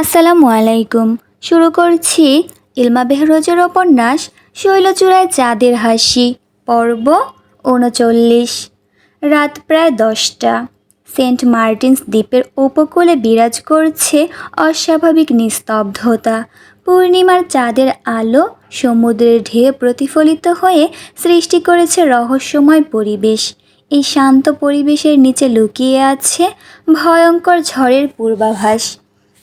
আসসালামু আলাইকুম। শুরু করছি ইলমা বেহরোজের উপন্যাস শৈলচূড়ায় চাঁদের হাসি, পর্ব উনচল্লিশ। রাত প্রায় দশটা। সেন্ট মার্টিনস দ্বীপের উপকূলে বিরাজ করছে অস্বাভাবিক নিস্তব্ধতা। পূর্ণিমার চাঁদের আলো সমুদ্রের ঢেউ প্রতিফলিত হয়ে সৃষ্টি করেছে রহস্যময় পরিবেশ। এই শান্ত পরিবেশের নিচে লুকিয়ে আছে ভয়ঙ্কর ঝড়ের পূর্বাভাস।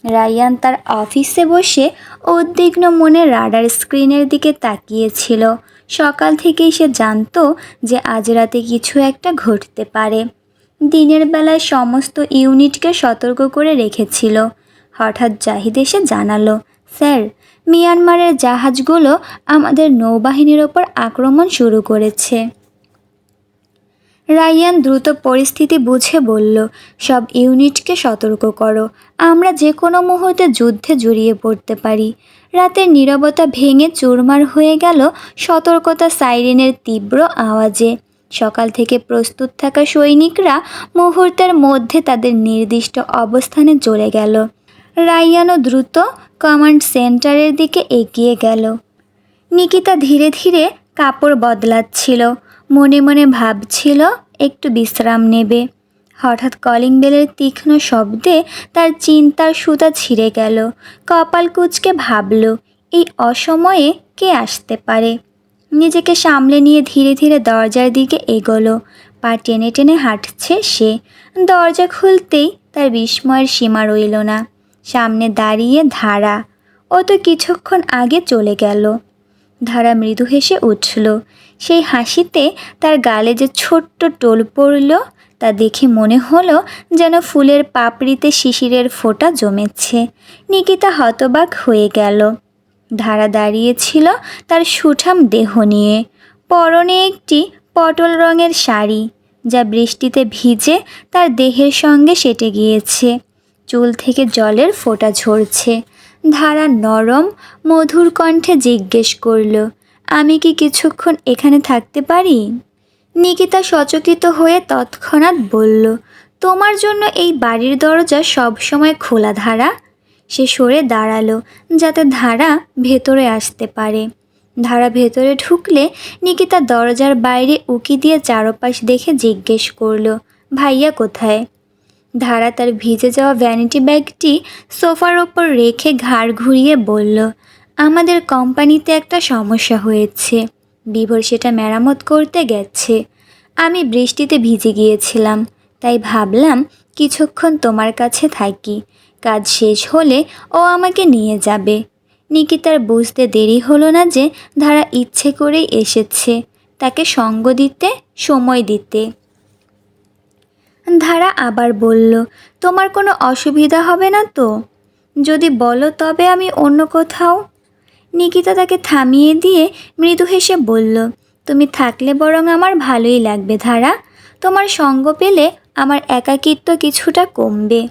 রায়ান তার অফিসে বসে উদ্বিগ্ন মনে রাডার স্ক্রিনের দিকে তাকিয়েছিল। সকাল থেকেই সে জানতো যে আজ রাতে কিছু একটা ঘটতে পারে। দিনের বেলায় সমস্ত ইউনিটকে সতর্ক করে রেখেছিল। হঠাৎ জাহিদ এসে জানালো, স্যার, মিয়ানমারের জাহাজগুলো আমাদের নৌবাহিনীর ওপর আক্রমণ শুরু করেছে। রায়ান দ্রুত পরিস্থিতি বুঝে বলল, সব ইউনিটকে সতর্ক করো। আমরা যে কোনো মুহূর্তে যুদ্ধে জড়িয়ে পড়তে পারি। রাতের নীরবতা ভেঙে চুরমার হয়ে গেল সতর্কতা সাইরেনের তীব্র আওয়াজে। সকাল থেকে প্রস্তুত থাকা সৈনিকরা মুহূর্তের মধ্যে তাদের নির্দিষ্ট অবস্থানে চলে গেল। রায়ানও দ্রুত কমান্ড সেন্টারের দিকে এগিয়ে গেল। নিকিতা ধীরে ধীরে কাপড় বদলাচ্ছিল, মনে মনে ভাবছিল একটু বিশ্রাম নেবে। হঠাৎ কলিং বেলের তীক্ষ্ণ শব্দে তার চিন্তার সুতা ছিঁড়ে গেল। কপাল কুচকে ভাবল, এই অসময়ে কে আসতে পারে? নিজেকে সামলে নিয়ে ধীরে ধীরে দরজার দিকে এগোলো। পা টেনে টেনে হাঁটছে সে। দরজা খুলতেই তার বিস্ময়ের সীমা রইল না। সামনে দাঁড়িয়ে ধারা। ও তো কিছুক্ষণ আগে চলে গেল। ধারা মৃদু হেসে উঠল সেই হাসিতে তার গালে যে ছোট্ট টোল পড়ল, তা দেখে মনে হলো যেন ফুলের পাপড়িতে শিশিরের ফোঁটা জমেছে। নিকিতা হতবাক হয়ে গেল। ধারা দাঁড়িয়েছিল তার সুঠাম দেহ নিয়ে। পরনে একটি পটল রঙের শাড়ি, যা বৃষ্টিতে ভিজে তার দেহের সঙ্গে সেটে গিয়েছে। চুল থেকে জলের ফোঁটা ঝরছে। ধারা নরম, মধুর কণ্ঠে জিজ্ঞেস করল আমি কি কিছুক্ষণ এখানে থাকতে পারি? নিকিতা সচকিত হয়ে তৎক্ষণাৎ বলল, তোমার জন্য এই বাড়ির দরজা সবসময় খোলা ধারা? সে সরে দাঁড়াল, যাতে ধারা ভেতরে আসতে পারে। ধারা ভেতরে ঢুকলে নিকিতা দরজার বাইরে উকি দিয়ে চারপাশ দেখে জিজ্ঞেস করল, ভাইয়া কোথায়? ধারা তার ভিজে যাওয়া ভ্যানিটি ব্যাগটি সোফার ওপর রেখে ঘাড় ঘুরিয়ে বলল আমাদের কোম্পানিতে একটা সমস্যা হয়েছে। বিভোর সেটা মেরামত করতে গেছে। আমি বৃষ্টিতে ভিজে গিয়েছিলাম, তাই ভাবলাম কিছুক্ষণ তোমার কাছে থাকি। কাজ শেষ হলে ও আমাকে নিয়ে যাবে। নিকিতার বুঝতে দেরি হলো না যে ধারা ইচ্ছে করেই এসেছে তাকে সঙ্গ দিতে, সময় দিতে। ধারা আবার বলল, তোমার কোনো অসুবিধা হবে না তো? যদি বলো তবে আমি অন্য কোথাও নিকিতা তাকে থামিয়ে দিয়ে মৃদু হেসে বলল, তুমি থাকলে বরং আমার ভালোই লাগবে, ধারা। তোমার সঙ্গ পেলে আমার একাকিত্ব কিছুটা কমবে।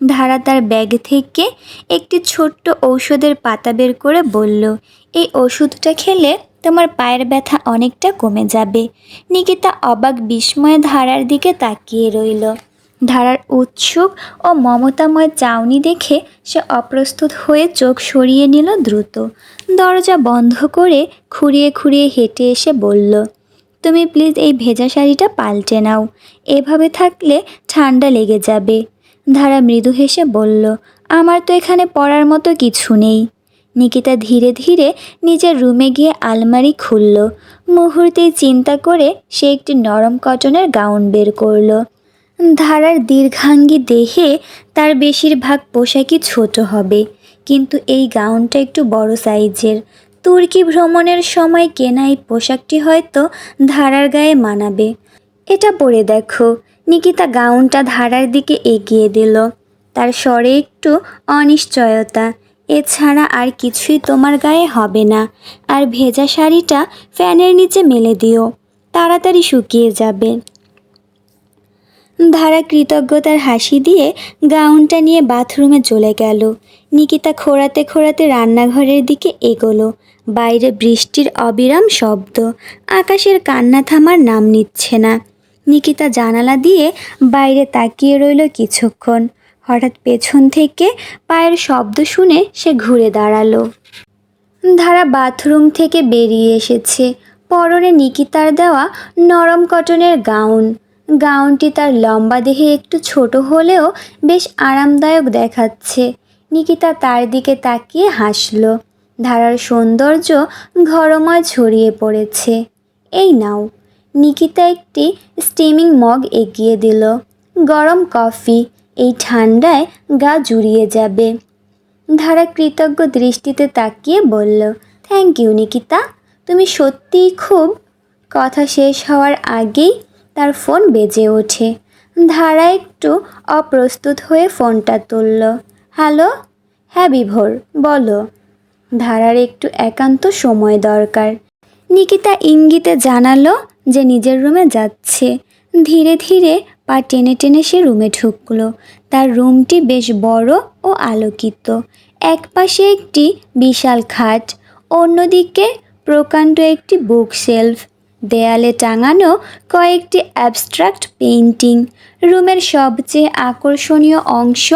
ধারা তার ব্যাগ থেকে একটি ছোট্ট ঔষধের পাতা বের করে বলল, এই ওষুধটা খেলে তোমার পায়ের ব্যথা অনেকটা কমে যাবে। নিকিতা অবাক বিস্ময়ে ধারার দিকে তাকিয়ে রইল। ধারার উৎসুক ও মমতাময় চাউনি দেখে সে অপ্রস্তুত হয়ে চোখ সরিয়ে নিল দ্রুত। দরজা বন্ধ করে খুঁড়িয়ে খুঁড়িয়ে হেঁটে এসে বলল, তুমি প্লিজ এই ভেজা শাড়িটা পাল্টে নাও। এভাবে থাকলে ঠান্ডা লেগে যাবে। ধারা মৃদু হেসে বলল, আমার তো এখানে পড়ার মতো কিছু নেই। নিকিতা ধীরে ধীরে নিজের রুমে গিয়ে আলমারি খুলল। মুহূর্তেই চিন্তা করে সে একটি নরম কটনের গাউন বের করল। ধারার দীর্ঘাঙ্গী দেহে তার বেশিরভাগ পোশাকই ছোট হবে। কিন্তু এই গাউনটা একটু বড় সাইজের। তুর্কি ভ্রমণের সময় কেনা এই পোশাকটি হয়তো ধারার গায়ে মানাবে। এটা পরে দেখো। নিকিতা গাউনটা ধারার দিকে এগিয়ে দিল। তার স্বরে একটু অনিশ্চয়তা। এছাড়া আর কিছুই তোমার গায়ে হবে না। আর ভেজা শাড়িটা ফ্যানের নিচে মেলে দিও। তাড়াতাড়ি শুকিয়ে যাবে। ধারা কৃতজ্ঞতার হাসি দিয়ে গাউনটা নিয়ে বাথরুমে চলে গেল। নিকিতা খোঁড়াতে খোঁড়াতে রান্নাঘরের দিকে এগোলো। বাইরে বৃষ্টির অবিরাম শব্দ। আকাশের কান্না থামার নাম নিচ্ছে না। নিকিতা জানালা দিয়ে বাইরে তাকিয়ে রইল কিছুক্ষণ। হঠাৎ পেছন থেকে পায়ের শব্দ শুনে সে ঘুরে দাঁড়াল। ধারা বাথরুম থেকে বেরিয়ে এসেছে। পরনে নিকিতার দেওয়া নরম কটনের গাউন। গাউনটি তার লম্বা দেহে একটু ছোট হলেও বেশ আরামদায়ক দেখাচ্ছে। নিকিতা তার দিকে তাকিয়ে হাসলো। ধারার সৌন্দর্য ঘরময় ছড়িয়ে পড়েছে। এই নাও। নিকিতা একটি স্টিমিং মগ এগিয়ে দিল। গরম কফি, এই ঠান্ডায় গা জুড়িয়ে যাবে। ধারা কৃতজ্ঞ দৃষ্টিতে তাকিয়ে বলল থ্যাংক ইউ নিকিতা। তুমি সত্যিই খুব কথা শেষ হওয়ার আগেই তার ফোন বেজে ওঠে। ধারা একটু অপ্রস্তুত হয়ে ফোনটা তুলল। হ্যালো? হ্যাঁ বিভোর, বলো। ধারার একটু একান্ত সময় দরকার। নিকিতা ইঙ্গিতে জানালো যে নিজের রুমে যাচ্ছে। ধীরে ধীরে পা টেনে টেনে সে রুমে ঢুকলো। তার রুমটি বেশ বড় ও আলোকিত। এক পাশে একটি বিশাল খাট, অন্যদিকে প্রকাণ্ড একটি বুক শেলফ দেয়ালে টাঙানো কয়েকটি অ্যাবস্ট্রাক্ট পেইন্টিং রুমের সবচেয়ে আকর্ষণীয় অংশ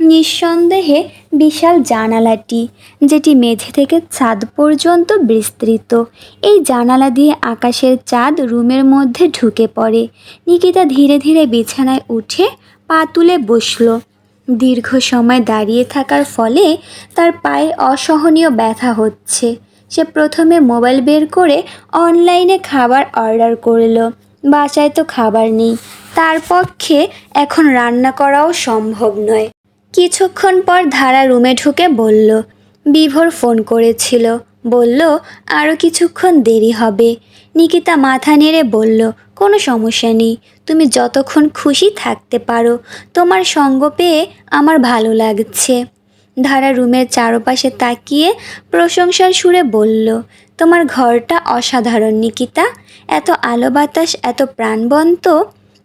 নিঃসন্দেহে বিশাল জানালাটি, যেটি মেঝে থেকে ছাদ পর্যন্ত বিস্তৃত। এই জানালা দিয়ে আকাশের চাঁদ রুমের মধ্যে ঢুকে পড়ে। নিকিতা ধীরে ধীরে বিছানায় উঠে পা তুলে বসল। দীর্ঘ সময় দাঁড়িয়ে থাকার ফলে তার পায়ে অসহনীয় ব্যথা হচ্ছে। সে প্রথমে মোবাইল বের করে অনলাইনে খাবার অর্ডার করল। বাসায় তো খাবার নেই। তার পক্ষে এখন রান্না করাও সম্ভব নয়। কিছুক্ষণ পর ধারা রুমে ঢুকে বলল, বিভোর ফোন করেছিল। বলল আরও কিছুক্ষণ দেরি হবে। নিকিতা মাথা নেড়ে বলল, কোনো সমস্যা নেই। তুমি যতক্ষণ খুশি থাকতে পারো। তোমার সঙ্গ পেয়ে আমার ভালো লাগছে। ধারা রুমের চারপাশে তাকিয়ে প্রশংসার সুরে বলল, তোমার ঘরটা অসাধারণ, নিকিতা। এত আলো বাতাস, এত প্রাণবন্ত।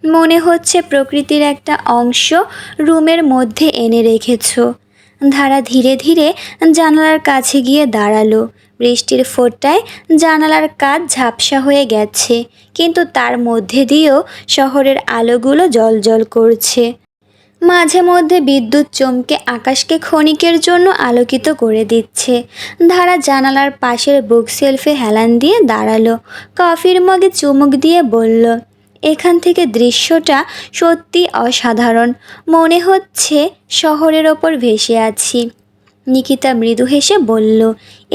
মনে হচ্ছে প্রকৃতির একটা অংশ রুমের মধ্যে এনে রেখেছ। ধারা ধীরে ধীরে জানালার কাছে গিয়ে দাঁড়াল। বৃষ্টির ফোঁটায় জানালার কাজ ঝাপসা হয়ে গেছে, কিন্তু তার মধ্যে দিয়েও শহরের আলোগুলো জলজল করছে। মাঝে মধ্যে বিদ্যুৎ চমকে আকাশকে ক্ষণিকের জন্য আলোকিত করে দিচ্ছে। ধারা জানালার পাশের বুক সেলফে হেলান দিয়ে দাঁড়াল। কফির মগে চুমুক দিয়ে বলল, এখান থেকে দৃশ্যটা সত্যি অসাধারণ। মনে হচ্ছে শহরের ওপর ভেসে আছি। নিকিতা মৃদু হেসে বলল,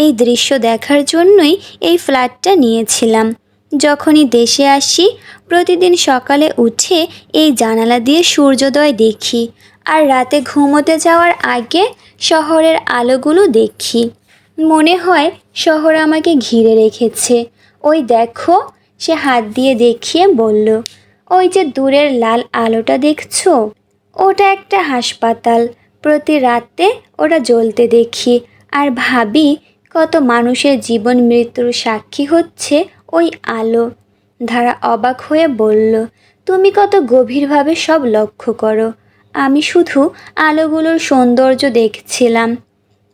এই দৃশ্য দেখার জন্যই এই ফ্ল্যাটটা নিয়েছিলাম। যখনই দেশে আসি, প্রতিদিন সকালে উঠে এই জানালা দিয়ে সূর্যোদয় দেখি আর রাতে ঘুমোতে যাওয়ার আগে শহরের আলোগুলো দেখি। মনে হয় শহর আমাকে ঘিরে রেখেছে। ওই দেখো, সে হাত দিয়ে দেখিয়ে বলল, ওই যে দূরের লাল আলোটা দেখছ? ওটা একটা হাসপাতাল। প্রতি রাতে ওটা জ্বলতে দেখি। আর ভাবি কত মানুষের জীবন মৃত্যুর সাক্ষী হচ্ছে ওই আলো। ধারা অবাক হয়ে বলল, তুমি কত গভীরভাবে সব লক্ষ্য করো। আমি শুধু আলোগুলোর সৌন্দর্য দেখছিলাম।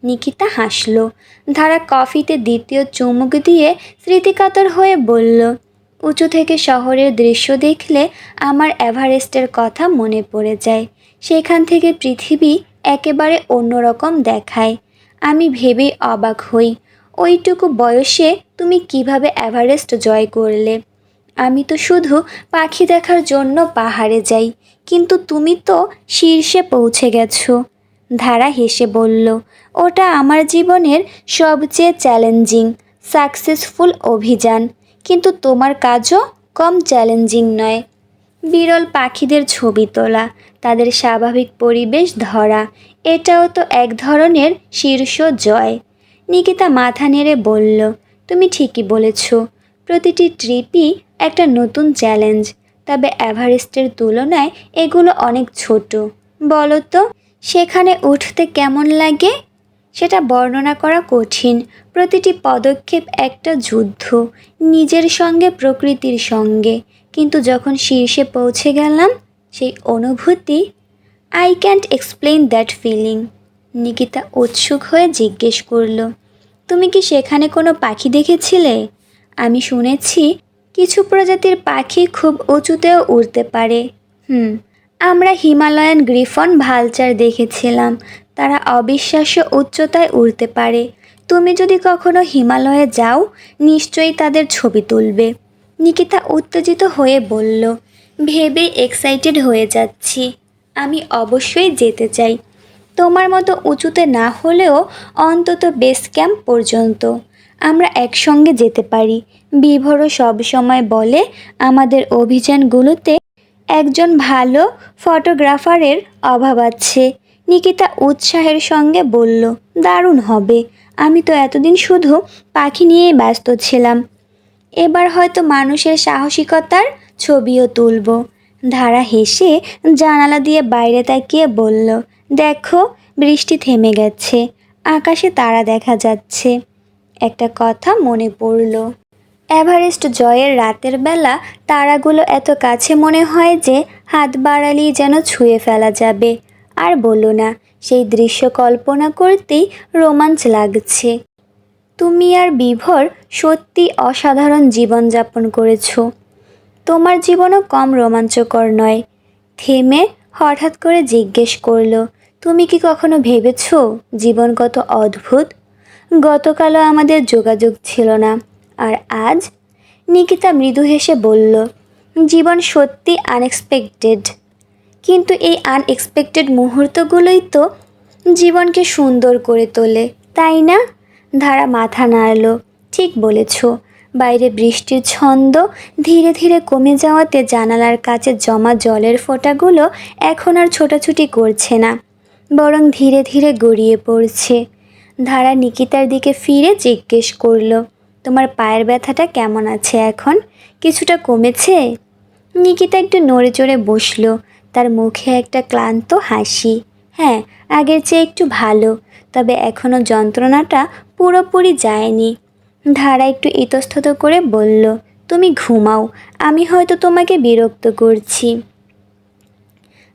নিকিতা হাসল। ধারা কফিতে দ্বিতীয় চুমুক দিয়ে স্মৃতিকাতর হয়ে বলল, উঁচু থেকে শহরের দৃশ্য দেখলে আমার এভারেস্টের কথা মনে পড়ে যায়। সেখান থেকে পৃথিবী একেবারে অন্যরকম দেখায়। আমি ভেবেই অবাক হই। ওইটুকু বয়সে তুমি কীভাবে এভারেস্ট জয় করলে? আমি তো শুধু পাখি দেখার জন্য পাহাড়ে যাই, কিন্তু তুমি তো শীর্ষে পৌঁছে গেছো। ধারা হেসে বলল, ওটা আমার জীবনের সবচেয়ে চ্যালেঞ্জিং, সাকসেসফুল অভিযান, কিন্তু তোমার কাজও কম চ্যালেঞ্জিং নয়। বিরল পাখিদের ছবি তোলা, তাদের স্বাভাবিক পরিবেশ ধরা, এটাও তো এক ধরনের শীর্ষ জয়। নিকিতা মাথা নেড়ে বলল, তুমি ঠিকই বলেছ। প্রতিটি ট্রিপই একটা নতুন চ্যালেঞ্জ। তবে এভারেস্টের তুলনায় এগুলো অনেক ছোট। বলো তো, সেখানে উঠতে কেমন লাগে? সেটা বর্ণনা করা কঠিন। প্রতিটি পদক্ষেপ একটা যুদ্ধ, নিজের সঙ্গে প্রকৃতির সঙ্গে। কিন্তু যখন শীর্ষে পৌঁছে গেলাম, সেই অনুভূতি I can't explain that feeling Nikita উৎসুক হয়ে জিজ্ঞেস করল, তুমি কি সেখানে কোনো পাখি দেখেছিলে? আমি শুনেছি কিছু প্রজাতির পাখি খুব উঁচুতেও উড়তে পারে। হুম, আমরা হিমালয়ান গ্রিফন ভালচার দেখেছিলাম। তারা অবিশ্বাস্য উচ্চতায় উড়তে পারে। তুমি যদি কখনো হিমালয়ে যাও, নিশ্চয়ই তাদের ছবি তুলবে। নিকিতা উত্তেজিত হয়ে বলল, ভেবে এক্সাইটেড হয়ে যাচ্ছি। আমি অবশ্যই যেতে চাই। তোমার মতো উঁচুতে না হলেও অন্তত বেস ক্যাম্প পর্যন্ত। আমরা একসঙ্গে যেতে পারি। বিভোরও সবসময় বলে আমাদের অভিযানগুলোতে একজন ভালো ফটোগ্রাফারের অভাব আছে। নিকিতা উৎসাহের সঙ্গে বলল, দারুণ হবে। আমি তো এতদিন শুধু পাখি নিয়েই ব্যস্ত ছিলাম। এবার হয়তো মানুষের সাহসিকতার ছবিও তুলব। ধারা হেসে জানালা দিয়ে বাইরে তাকিয়ে বলল দেখো, বৃষ্টি থেমে গেছে, আকাশে তারা দেখা যাচ্ছে। একটা কথা মনে পড়ল, এভারেস্ট জয়ের রাতের বেলা তারাগুলো এত কাছে মনে হয় যে হাত বাড়ালেই যেন ছুঁয়ে ফেলা যাবে। আর বলো না, সেই দৃশ্য কল্পনা করতেই রোমাঞ্চ লাগছে। তুমি আর বিভোর সত্যি অসাধারণ জীবনযাপন করেছ। তোমার জীবনও কম রোমাঞ্চকর নয়, থেমে হঠাৎ করে জিজ্ঞেস করল তুমি কি কখনো ভেবেছ জীবন কত অদ্ভুত? গতকালও আমাদের যোগাযোগ ছিল না। আর আজ? নিকিতা মৃদু হেসে বলল, জীবন সত্যি আনএক্সপেক্টেড কিন্তু এই আনএক্সপেক্টেড মুহূর্তগুলোই তো জীবনকে সুন্দর করে তোলে, তাই না? ধারা মাথা নাড়ল। ঠিক বলেছ, বাইরে বৃষ্টির ছন্দ ধীরে ধীরে কমে যাওয়াতে জানালার কাছে জমা জলের ফোঁটাগুলো এখন আর ছোটাছুটি করছে না। বরং ধীরে ধীরে গড়িয়ে পড়ছে। ধারা নিকিতার দিকে ফিরে জিজ্ঞেস করল, তোমার পায়ের ব্যথাটা কেমন আছে এখন? কিছুটা কমেছে? নিকিতা একটু নড়ে চড়ে বসল, তার মুখে একটা ক্লান্ত হাসি। হ্যাঁ আগের চেয়ে একটু ভালো, তবে এখনও যন্ত্রণাটা পুরোপুরি যায়নি। ধারা একটু ইতস্তত করে বলল, তুমি ঘুমাও, আমি হয়তো তোমাকে বিরক্ত করছি।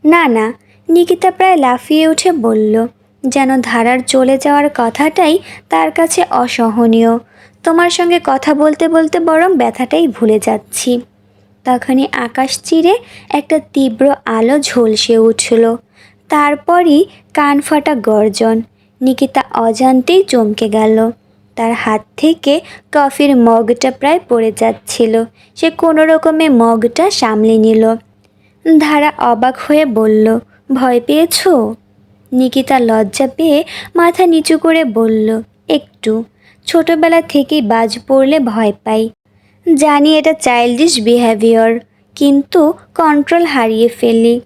না না নিকিতা প্রায় লাফিয়ে উঠে বলল, যেন ধারার চলে যাওয়ার কথাটাই তার কাছে অসহনীয়। তোমার সঙ্গে কথা বলতে বলতে বরং ব্যথাটাই ভুলে যাচ্ছি। তখনই আকাশ চিরে একটা তীব্র আলো ঝলসে উঠল। তারপরই কান ফাটা গর্জন। নিকিতা অজান্তেই চমকে গেল। তার হাত থেকে কফির মগটা প্রায় পড়ে যাচ্ছিল। সে কোনো রকমে মগটা সামলে নিল। ধারা অবাক হয়ে বলল ভয় পেয়েছ? নিকিতা লজ্জা পেয়ে মাথা নিচু করে বলল, একটু। ছোটবেলা থেকেই বাজ পড়লে ভয় পাই। জানি এটা চাইল্ডিশ বিহেভিয়র কিন্তু কন্ট্রোল হারিয়ে ফেলি।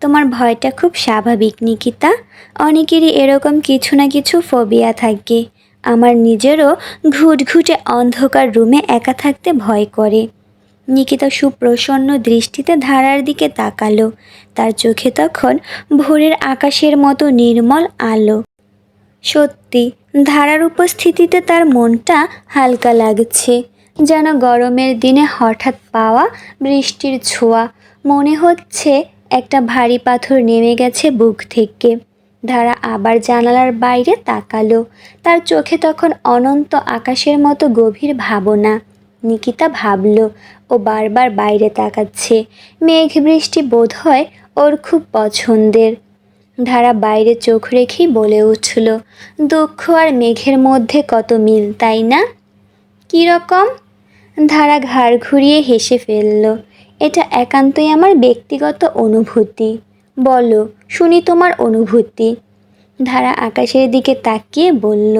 তোমার ভয়টা খুব স্বাভাবিক, নিকিতা। অনেকেরই এরকম কিছু না কিছু ফোবিয়া থাকে। আমার নিজেরও ঘুটঘুটে অন্ধকার রুমে একা থাকতে ভয় করে। নিকিতা সুপ্রসন্ন দৃষ্টিতে ধারার দিকে তাকালো। তার চোখে তখন ভোরের আকাশের মতো নির্মল আলো। সত্যি, ধারার উপস্থিতিতে তার মনটা হালকা লাগছে, যেন গরমের দিনে হঠাৎ পাওয়া বৃষ্টির ছোঁয়া। মনে হচ্ছে একটা ভারী পাথর নেমে গেছে বুক থেকে। ধারা আবার জানালার বাইরে তাকালো। তার চোখে তখন অনন্ত আকাশের মতো গভীর ভাবনা। নিকিতা ভাবল, ও বারবার বাইরে তাকাচ্ছে। মেঘ বৃষ্টি বোধ হয় ওর খুব পছন্দের। ধারা বাইরে চোখ রেখেই বলে উঠল, দুঃখ আর মেঘের মধ্যে কত মিল, তাই না? কীরকম ধারা ঘাড় ঘুরিয়ে হেসে ফেলল, এটা একান্তই আমার ব্যক্তিগত অনুভূতি। বলো, শুনি তোমার অনুভূতি। ধারা আকাশের দিকে তাকিয়ে বলল,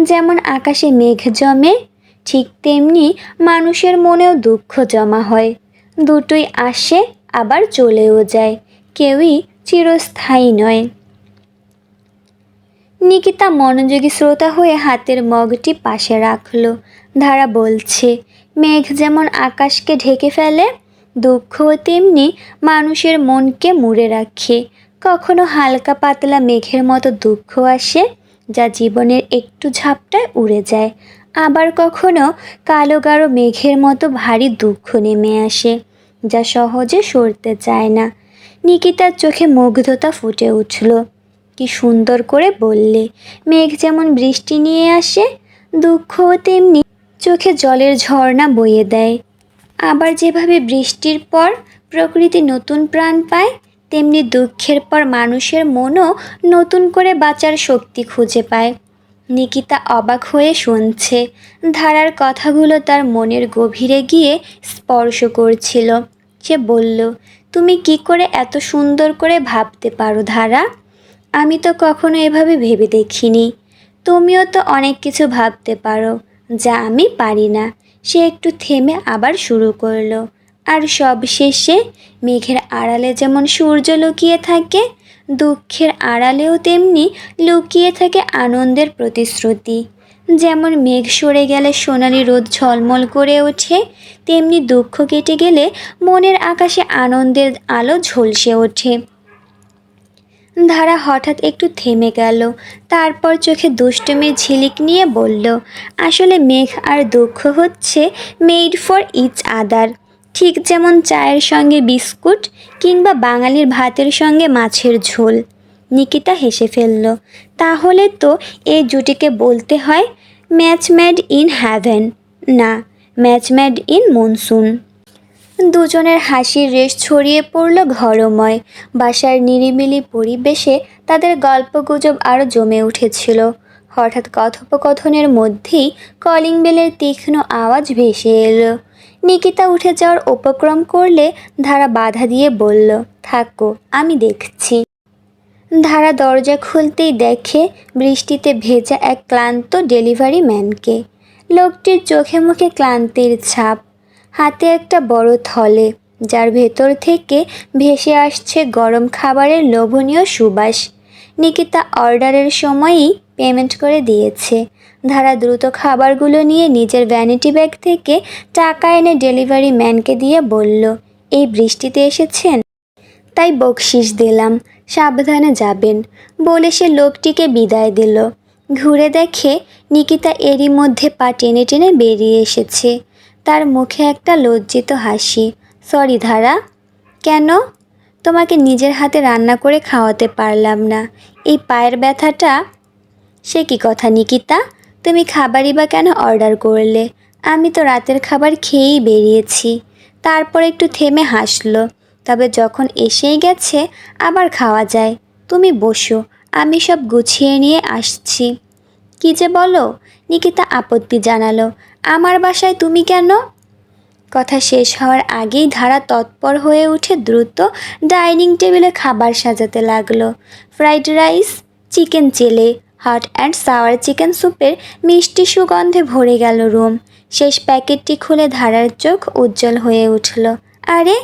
যেমন আকাশে মেঘ জমে ঠিক তেমনি মানুষের মনেও দুঃখ জমা হয়। দুটোই আসে, আবার চলেও যায়। কেউই চিরস্থায়ী নয়। নিকিতা মনোযোগী শ্রোতা হয়ে হাতের মগটি পাশে রাখল। ধারা বলছে, মেঘ যেমন আকাশকে ঢেকে ফেলে, দুঃখও তেমনি মানুষের মনকে মুড়ে রাখে। কখনো হালকা পাতলা মেঘের মতো দুঃখ আসে, যা জীবনের একটু ঝাপটায় উড়ে যায়। আবার কখনো কালো গাঢ় মেঘের মতো ভারী দুঃখ নেমে আসে, যা সহজে সরতে চায় না। নিকিতার চোখে মুগ্ধতা ফুটে উঠল। কি সুন্দর করে বললে, মেঘ যেমন বৃষ্টি নিয়ে আসে, দুঃখও তেমনি চোখে জলের ঝর্ণা বয়ে দেয়। আবার যেভাবে বৃষ্টির পর প্রকৃতি নতুন প্রাণ পায়, তেমনি দুঃখের পর মানুষের মনও নতুন করে বাঁচার শক্তি খুঁজে পায়। নিকিতা অবাক হয়ে শুনছে। ধারার কথাগুলো তার মনের গভীরে গিয়ে স্পর্শ করছিল। সে বলল, তুমি কি করে এত সুন্দর করে ভাবতে পারো ধারা? আমি তো কখনো এভাবে ভেবে দেখিনি। তুমিও তো অনেক কিছু ভাবতে পারো, যা আমি পারি না। সে একটু থেমে আবার শুরু করল। আর সব শেষে মেঘের আড়ালে যেমন সূর্য লুকিয়ে থাকে দুঃখের আড়ালেও তেমনি লুকিয়ে থাকে আনন্দের প্রতিশ্রুতি। যেমন মেঘ সরে গেলে সোনালি রোদ ঝলমল করে ওঠে, তেমনি দুঃখ কেটে গেলে মনের আকাশে আনন্দের আলো ঝলসে ওঠে। ধারা হঠাৎ একটু থেমে গেল, তারপর চোখে দুষ্টুমির ঝিলিক নিয়ে বলল, আসলে মেঘ আর দুঃখ হচ্ছে মেড ফর ইচ আদার ঠিক যেমন চায়ের সঙ্গে বিস্কুট কিংবা বাঙালির ভাতের সঙ্গে মাছের ঝোল। নিকিতা হেসে ফেলল, তাহলে তো এই জুটিকে বলতে হয় ম্যাচ ম্যাড ইন হ্যাভেন। না, ম্যাচ ম্যাড ইন মনসুন। দুজনের হাসির রেশ ছড়িয়ে পড়ল ঘরময়। বাসার নিরিবিলি পরিবেশে তাদের গল্পগুজব আরও জমে উঠেছিল। হঠাৎ কথোপকথনের মধ্যেই কলিং বেলের তীক্ষ্ণ আওয়াজ ভেসে এলো। নিকিতা উঠে যাওয়ার উপক্রম করলে ধারা বাধা দিয়ে বলল, থাকো, আমি দেখছি। ধারা দরজা খুলতেই দেখে বৃষ্টিতে ভেজা এক ক্লান্ত ডেলিভারি ম্যানকে। লোকটির চোখে মুখে ক্লান্তির ছাপ, হাতে একটা বড় থলে, যার ভেতর থেকে ভেসে আসছে গরম খাবারের লোভনীয় সুবাস। নিকিতা অর্ডারের সময়ই পেমেন্ট করে দিয়েছে। ধারা দ্রুত খাবারগুলো নিয়ে নিজের ভ্যানিটি ব্যাগ থেকে টাকা এনে ডেলিভারি ম্যানকে দিয়ে বলল, এই বৃষ্টিতে এসেছেন? তাই বকশিস দিলাম, সাবধানে যাবেন। বলে সে লোকটিকে বিদায় দিল। ঘুরে দেখে নিকিতা এরই মধ্যে পা টেনে টেনে বেরিয়ে এসেছে। তার মুখে একটা লজ্জিত হাসি। সরি ধারা, কেন? তোমাকে নিজের হাতে রান্না করে খাওয়াতে পারলাম না। এই পায়ের ব্যথাটা, সে কি কথা নিকিতা? তুমি খাবারই বা কেন অর্ডার করলে? আমি তো রাতের খাবার খেয়েই বেরিয়েছি। তারপর একটু থেমে হাসলো। তবে যখন এসেই গেছে, আবার খাওয়া যায়। তুমি বসো, আমি সব গুছিয়ে নিয়ে আসছি। কি যে বলো? নিকিতা আপত্তি জানালো। আমার বাসায় তুমি কেন? কথা শেষ হওয়ার আগেই ধারা তৎপর হয়ে উঠে দ্রুত ডাইনিং টেবিলে খাবার সাজাতে লাগল। Fried rice, chicken chilli hot and sour chicken স্যুপের মিষ্টি সুগন্ধে ভরে গেল রুম। শেষ প্যাকেটটি খুলে ধারার চোখ উজ্জ্বল হয়ে উঠল। আরে,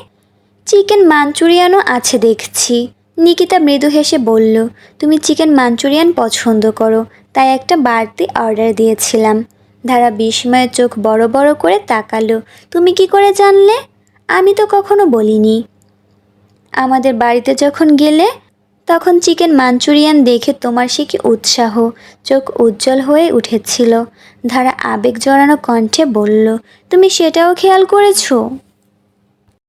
চিকেন মাঞ্চুরিয়ানও আছে দেখছি। নিকিতা মৃদু হেসে বলল, তুমি চিকেন মাঞ্চুরিয়ান পছন্দ করো, তাই একটা বাড়তি অর্ডার দিয়েছিলাম। ধারা বিস্ময়ে চোখ বড় বড় করে তাকালো। তুমি কি করে জানলে? আমি তো কখনো বলিনি। আমাদের বাড়িতে যখন গেলে তখন চিকেন মাঞ্চুরিয়ান দেখে তোমার সে কি উৎসাহ। চোখ উজ্জ্বল হয়ে উঠেছিল। ধারা আবেগ জড়ানো কণ্ঠে বলল, তুমি সেটাও খেয়াল করেছ?